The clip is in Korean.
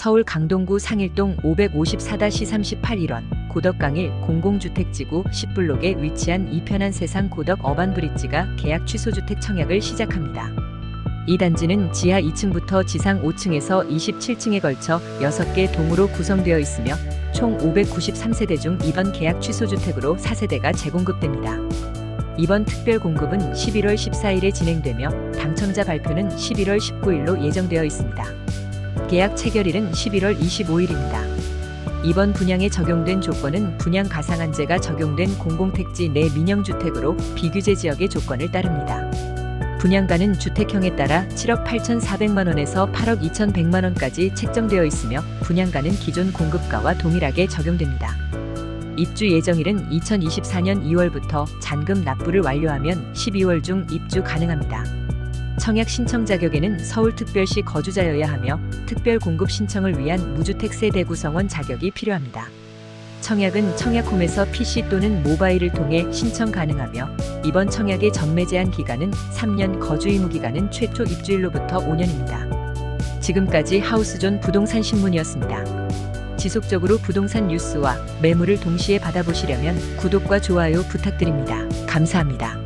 서울 강동구 상일동 554-38 1원 고덕강일 공공주택지구 10블록에 위치한 이편한 세상 고덕 어반브릿지가 계약 취소 주택 청약을 시작합니다. 이 단지는 지하 2층부터 지상 5층에서 27층에 걸쳐 6개 동으로 구성되어 있으며 총 593세대 중 이번 계약 취소 주택으로 4세대가 재공급됩니다. 이번 특별 공급은 11월 14일에 진행되며 당첨자 발표는 11월 19일로 예정되어 있습니다. 계약 체결일은 11월 25일입니다. 이번 분양에 적용된 조건은 분양 가상한제가 적용된 공공택지 내 민영주택으로 비규제 지역의 조건을 따릅니다. 분양가는 주택형에 따라 7억 8,400만 원에서 8억 2,100만 원까지 책정되어 있으며 분양가는 기존 공급가와 동일하게 적용됩니다. 입주 예정일은 2024년 2월부터 잔금 납부를 완료하면 12월 중 입주 가능합니다. 청약 신청 자격에는 서울특별시 거주자여야 하며 특별 공급 신청을 위한 무주택 세대 구성원 자격이 필요합니다. 청약은 청약홈에서 PC 또는 모바일을 통해 신청 가능하며 이번 청약의 전매 제한 기간은 3년 거주 의무 기간은 최초 입주일로부터 5년입니다. 지금까지 하우스존 부동산 신문이었습니다. 지속적으로 부동산 뉴스와 매물을 동시에 받아보시려면 구독과 좋아요 부탁드립니다. 감사합니다.